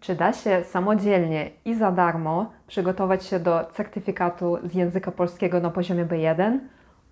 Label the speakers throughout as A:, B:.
A: Czy da się samodzielnie i za darmo przygotować się do certyfikatu z języka polskiego na poziomie B1?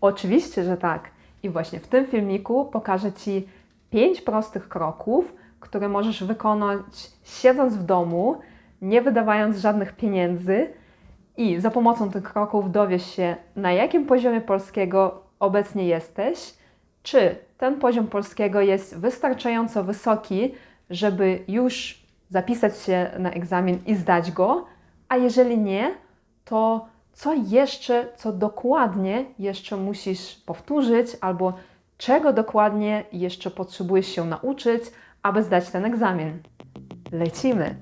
A: Oczywiście, że tak. I właśnie w tym filmiku pokażę Ci 5 prostych kroków, które możesz wykonać siedząc w domu, nie wydawając żadnych pieniędzy. I za pomocą tych kroków dowiesz się, na jakim poziomie polskiego obecnie jesteś, czy ten poziom polskiego jest wystarczająco wysoki, żeby już zapisać się na egzamin i zdać go, a jeżeli nie, to co jeszcze, co dokładnie jeszcze musisz powtórzyć, albo czego dokładnie jeszcze potrzebujesz się nauczyć, aby zdać ten egzamin. Lecimy!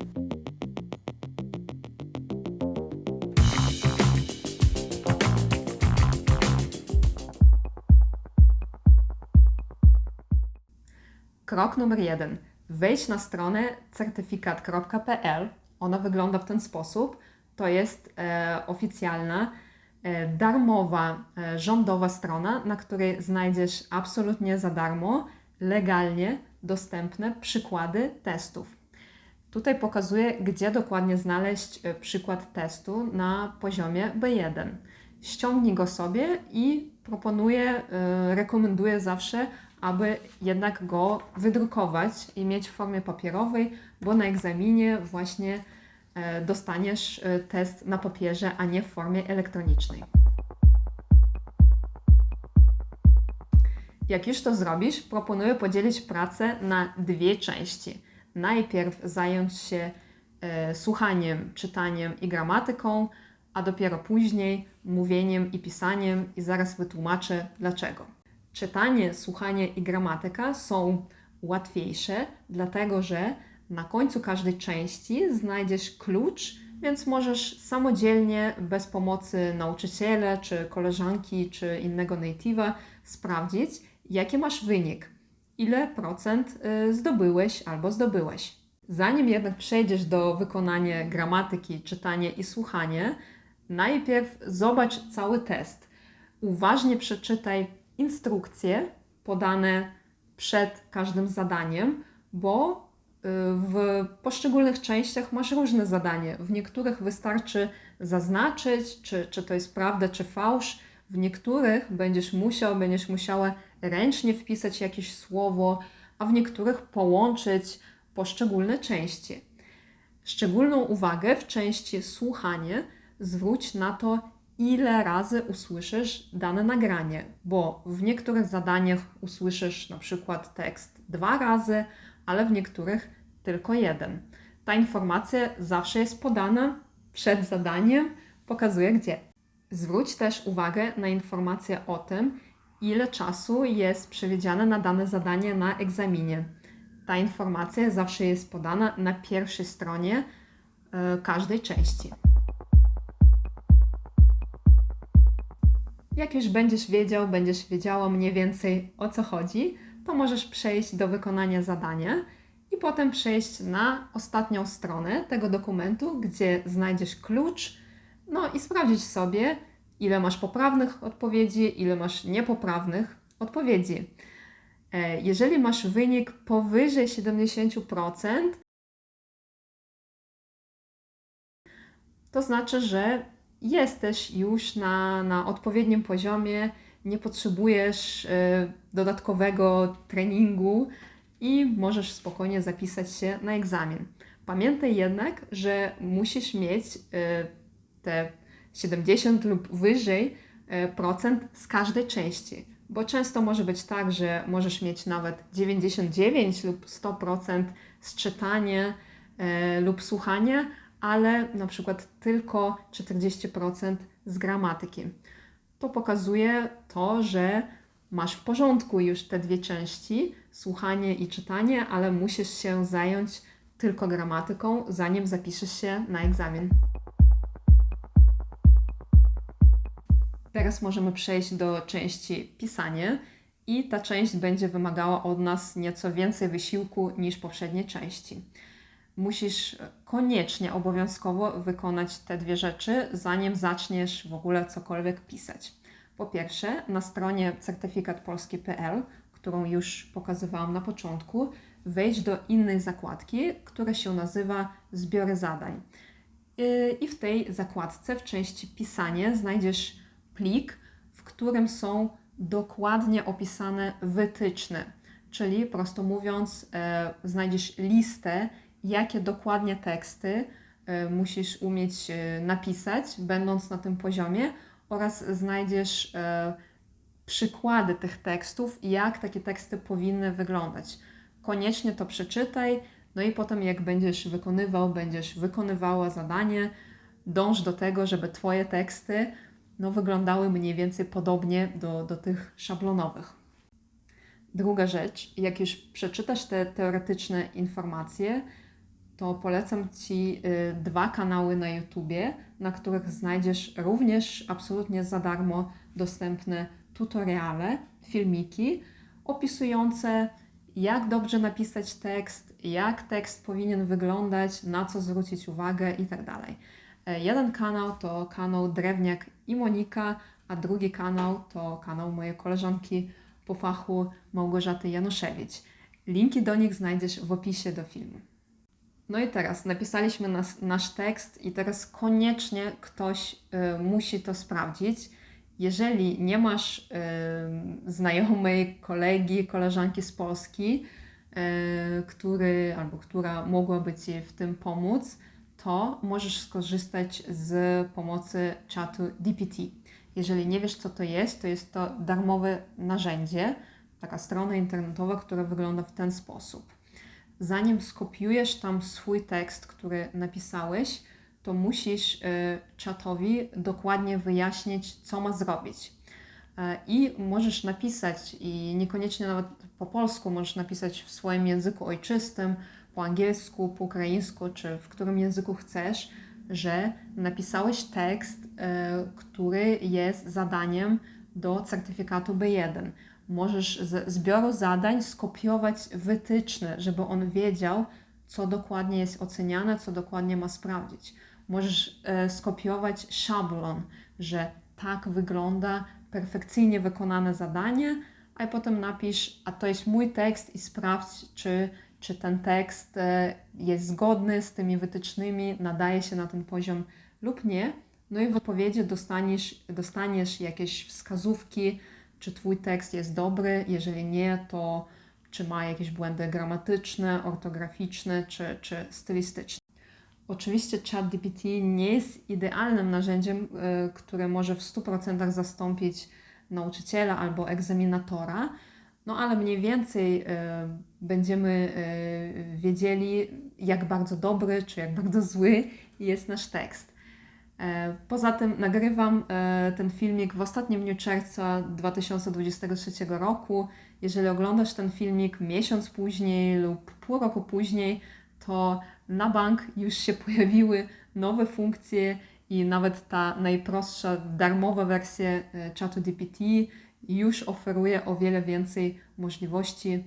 A: Krok numer jeden. Wejdź na stronę certyfikat.pl. Ona wygląda w ten sposób. To jest e, oficjalna, e, darmowa, e, rządowa strona, na której znajdziesz absolutnie za darmo, legalnie dostępne przykłady testów. Tutaj pokazuję, gdzie dokładnie znaleźć e, przykład testu na poziomie B1. Ściągnij go sobie i proponuję, e, rekomenduję zawsze, aby jednak go wydrukować i mieć w formie papierowej, bo na egzaminie właśnie e, dostaniesz e, test na papierze, a nie w formie elektronicznej. Jak już to zrobisz, proponuję podzielić pracę na dwie części. Najpierw zająć się e, słuchaniem, czytaniem i gramatyką, a dopiero później mówieniem i pisaniem, i zaraz wytłumaczę dlaczego. Czytanie, słuchanie i gramatyka są łatwiejsze, dlatego że na końcu każdej części znajdziesz klucz, więc możesz samodzielnie, bez pomocy nauczyciela, czy koleżanki, czy innego native'a sprawdzić, jaki masz wynik, ile procent y, zdobyłeś albo zdobyłeś. Zanim jednak przejdziesz do wykonania gramatyki, czytania i słuchania, najpierw zobacz cały test. Uważnie przeczytaj instrukcje podane przed każdym zadaniem, bo y, w poszczególnych częściach masz różne zadanie. W niektórych wystarczy zaznaczyć, czy, czy to jest prawda, czy fałsz. W niektórych będziesz musiał, będziesz musiała ręcznie wpisać jakieś słowo, a w niektórych połączyć poszczególne części. Szczególną uwagę w części słuchanie zwróć na to, ile razy usłyszysz dane nagranie, bo w niektórych zadaniach usłyszysz na przykład tekst dwa razy, ale w niektórych tylko jeden. Ta informacja zawsze jest podana przed zadaniem, pokazuje gdzie. Zwróć też uwagę na informację o tym, ile czasu jest przewidziane na dane zadanie na egzaminie. Ta informacja zawsze jest podana na pierwszej stronie y, każdej części. Jak już będziesz wiedział, będziesz wiedziała mniej więcej o co chodzi, to możesz przejść do wykonania zadania i potem przejść na ostatnią stronę tego dokumentu, gdzie znajdziesz klucz, no i sprawdzić sobie, ile masz poprawnych odpowiedzi, ile masz niepoprawnych odpowiedzi. E, jeżeli masz wynik powyżej 70%, to znaczy, że jesteś już na, na odpowiednim poziomie, nie potrzebujesz y, dodatkowego treningu i możesz spokojnie zapisać się na egzamin. Pamiętaj jednak, że musisz mieć y, te 70 lub wyżej y, procent z każdej części, bo często może być tak, że możesz mieć nawet 99 lub 100% z czytania lub słuchania, ale na przykład tylko 40% z gramatyki. To pokazuje to, że masz w porządku już te dwie części, słuchanie i czytanie, ale musisz się zająć tylko gramatyką, zanim zapiszesz się na egzamin. Teraz możemy przejść do części pisanie i ta część będzie wymagała od nas nieco więcej wysiłku niż poprzednie części musisz koniecznie, obowiązkowo wykonać te dwie rzeczy, zanim zaczniesz w ogóle cokolwiek pisać. Po pierwsze, na stronie certyfikatpolski.pl, którą już pokazywałam na początku, wejść do innej zakładki, która się nazywa Zbiory zadań. Y, I w tej zakładce w części Pisanie znajdziesz plik, w którym są dokładnie opisane wytyczne, czyli prosto mówiąc, e, znajdziesz listę, jakie dokładnie teksty e, musisz umieć e, napisać, będąc na tym poziomie, oraz znajdziesz e, przykłady tych tekstów, jak takie teksty powinny wyglądać. Koniecznie to przeczytaj, no i potem, jak będziesz wykonywał, będziesz wykonywała zadanie, dąż do tego, żeby Twoje teksty no, wyglądały mniej więcej podobnie do, do tych szablonowych. Druga rzecz, jak już przeczytasz te teoretyczne informacje, to polecam Ci y, dwa kanały na YouTubie, na których znajdziesz również absolutnie za darmo dostępne tutoriale, filmiki opisujące, jak dobrze napisać tekst, jak tekst powinien wyglądać, na co zwrócić uwagę itd. E, jeden kanał to kanał Drewniak i Monika, a drugi kanał to kanał mojej koleżanki po fachu Małgorzaty Januszewicz. Linki do nich znajdziesz w opisie do filmu. No i teraz napisaliśmy nas, nasz tekst, i teraz koniecznie ktoś y, musi to sprawdzić. Jeżeli nie masz y, znajomej, kolegi, koleżanki z Polski, y, który albo która mogłaby Ci w tym pomóc, to możesz skorzystać z pomocy czatu DPT. Jeżeli nie wiesz, co to jest, to jest to darmowe narzędzie, taka strona internetowa, która wygląda w ten sposób. Zanim skopiujesz tam swój tekst, który napisałeś, to musisz y, czatowi dokładnie wyjaśnić, co ma zrobić. E, I możesz napisać, i niekoniecznie nawet po polsku, możesz napisać w swoim języku ojczystym, po angielsku, po ukraińsku, czy w którym języku chcesz, że napisałeś tekst, e, który jest zadaniem do certyfikatu B1. Możesz z zbioru zadań skopiować wytyczne, żeby on wiedział, co dokładnie jest oceniane, co dokładnie ma sprawdzić. Możesz e, skopiować szablon, że tak wygląda perfekcyjnie wykonane zadanie, a potem napisz, a to jest mój tekst i sprawdź, czy czy ten tekst e, jest zgodny z tymi wytycznymi, nadaje się na ten poziom lub nie. No i w odpowiedzi dostaniesz, dostaniesz jakieś wskazówki, czy Twój tekst jest dobry, jeżeli nie, to czy ma jakieś błędy gramatyczne, ortograficzne czy, czy stylistyczne. Oczywiście ChatGPT nie jest idealnym narzędziem, e, które może w 100% zastąpić nauczyciela albo egzaminatora, no ale mniej więcej y, będziemy y, wiedzieli, jak bardzo dobry czy jak bardzo zły jest nasz tekst. E, poza tym nagrywam e, ten filmik w ostatnim dniu czerwca 2023 roku. Jeżeli oglądasz ten filmik miesiąc później lub pół roku później, to na bank już się pojawiły nowe funkcje i nawet ta najprostsza darmowa wersja e, czatu DPT już oferuje o wiele więcej możliwości,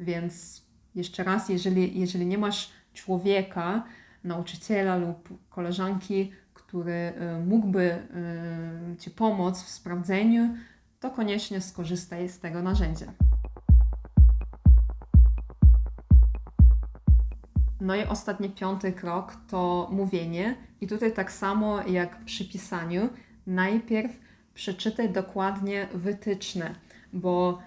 A: więc jeszcze raz, jeżeli, jeżeli nie masz człowieka, nauczyciela lub koleżanki, który e, mógłby e, Ci pomóc w sprawdzeniu, to koniecznie skorzystaj z tego narzędzia. No i ostatni piąty krok to mówienie. I tutaj tak samo jak przy pisaniu, najpierw przeczytaj dokładnie wytyczne, bo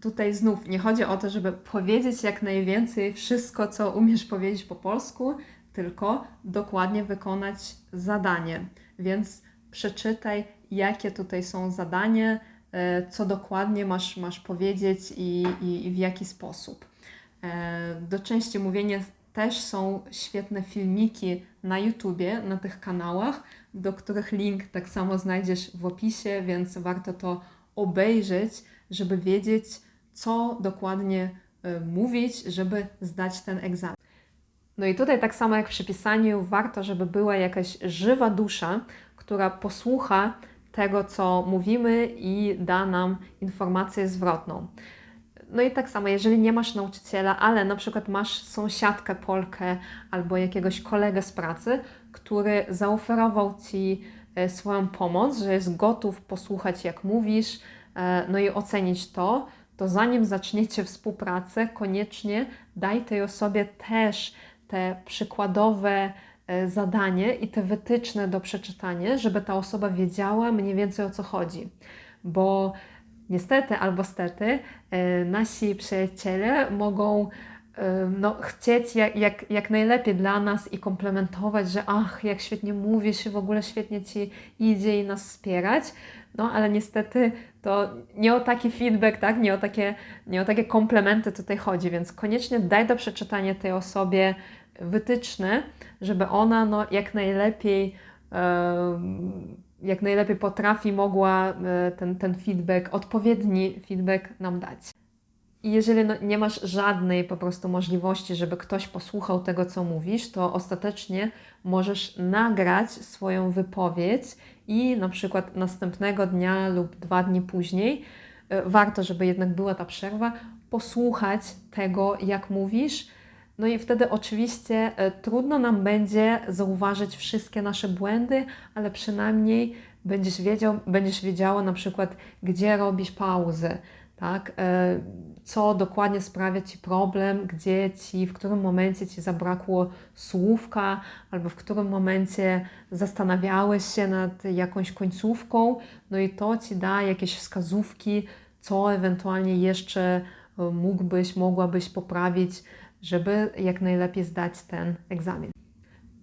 A: tutaj znów nie chodzi o to, żeby powiedzieć jak najwięcej wszystko, co umiesz powiedzieć po polsku, tylko dokładnie wykonać zadanie. Więc przeczytaj, jakie tutaj są zadania, e, co dokładnie masz, masz powiedzieć i, i, i w jaki sposób. E, do części mówienia też są świetne filmiki na YouTubie, na tych kanałach, do których link tak samo znajdziesz w opisie, więc warto to obejrzeć, żeby wiedzieć, co dokładnie y, mówić, żeby zdać ten egzamin. No i tutaj tak samo jak przy pisaniu, warto, żeby była jakaś żywa dusza, która posłucha tego, co mówimy i da nam informację zwrotną. No i tak samo, jeżeli nie masz nauczyciela, ale na przykład masz sąsiadkę Polkę albo jakiegoś kolegę z pracy, który zaoferował Ci e, swoją pomoc, że jest gotów posłuchać, jak mówisz, e, no i ocenić to, to zanim zaczniecie współpracę, koniecznie daj tej osobie też te przykładowe e, zadanie i te wytyczne do przeczytania, żeby ta osoba wiedziała mniej więcej o co chodzi. Bo niestety albo stety e, nasi przyjaciele mogą no, chcieć jak, jak, jak najlepiej dla nas i komplementować, że ach, jak świetnie mówisz w ogóle świetnie ci idzie i nas wspierać. No, ale niestety to nie o taki feedback, tak? nie, o takie, nie o takie komplementy tutaj chodzi, więc koniecznie daj do przeczytania tej osobie wytyczne, żeby ona no, jak najlepiej em, jak najlepiej potrafi, mogła e, ten, ten feedback, odpowiedni feedback nam dać. Jeżeli no, nie masz żadnej po prostu możliwości, żeby ktoś posłuchał tego, co mówisz, to ostatecznie możesz nagrać swoją wypowiedź i na przykład następnego dnia lub dwa dni później, e, warto, żeby jednak była ta przerwa, posłuchać tego, jak mówisz. No i wtedy oczywiście e, trudno nam będzie zauważyć wszystkie nasze błędy, ale przynajmniej będziesz wiedział, będziesz wiedziała na przykład, gdzie robisz pauzę, tak? E, co dokładnie sprawia Ci problem, gdzie Ci, w którym momencie Ci zabrakło słówka, albo w którym momencie zastanawiałeś się nad jakąś końcówką, no i to Ci da jakieś wskazówki, co ewentualnie jeszcze e, mógłbyś, mogłabyś poprawić, żeby jak najlepiej zdać ten egzamin.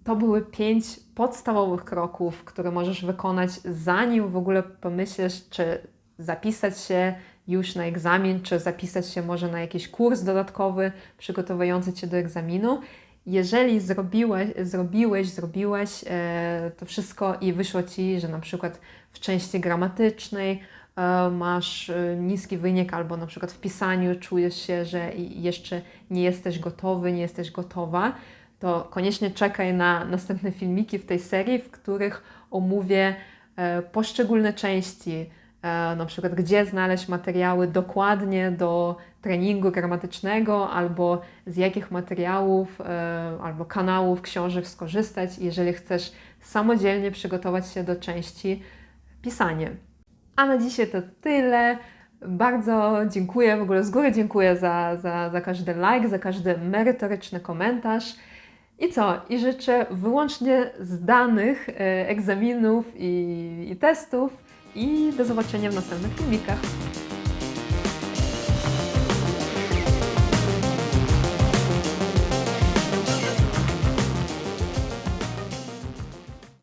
A: To były pięć podstawowych kroków, które możesz wykonać, zanim w ogóle pomyślisz, czy zapisać się już na egzamin, czy zapisać się może na jakiś kurs dodatkowy przygotowujący Cię do egzaminu. Jeżeli zrobiłeś, zrobiłeś, zrobiłeś e, to wszystko i wyszło Ci, że na przykład w części gramatycznej e, masz e, niski wynik, albo na przykład w pisaniu czujesz się, że jeszcze nie jesteś gotowy, nie jesteś gotowa, to koniecznie czekaj na następne filmiki w tej serii, w których omówię e, poszczególne części, na przykład gdzie znaleźć materiały dokładnie do treningu gramatycznego, albo z jakich materiałów e, albo kanałów, książek skorzystać, jeżeli chcesz samodzielnie przygotować się do części pisanie. A na dzisiaj to tyle. Bardzo dziękuję, w ogóle z góry dziękuję za, za, za każdy like, za każdy merytoryczny komentarz. I co? I życzę wyłącznie zdanych e, egzaminów i, i testów i do zobaczenia w następnych filmikach.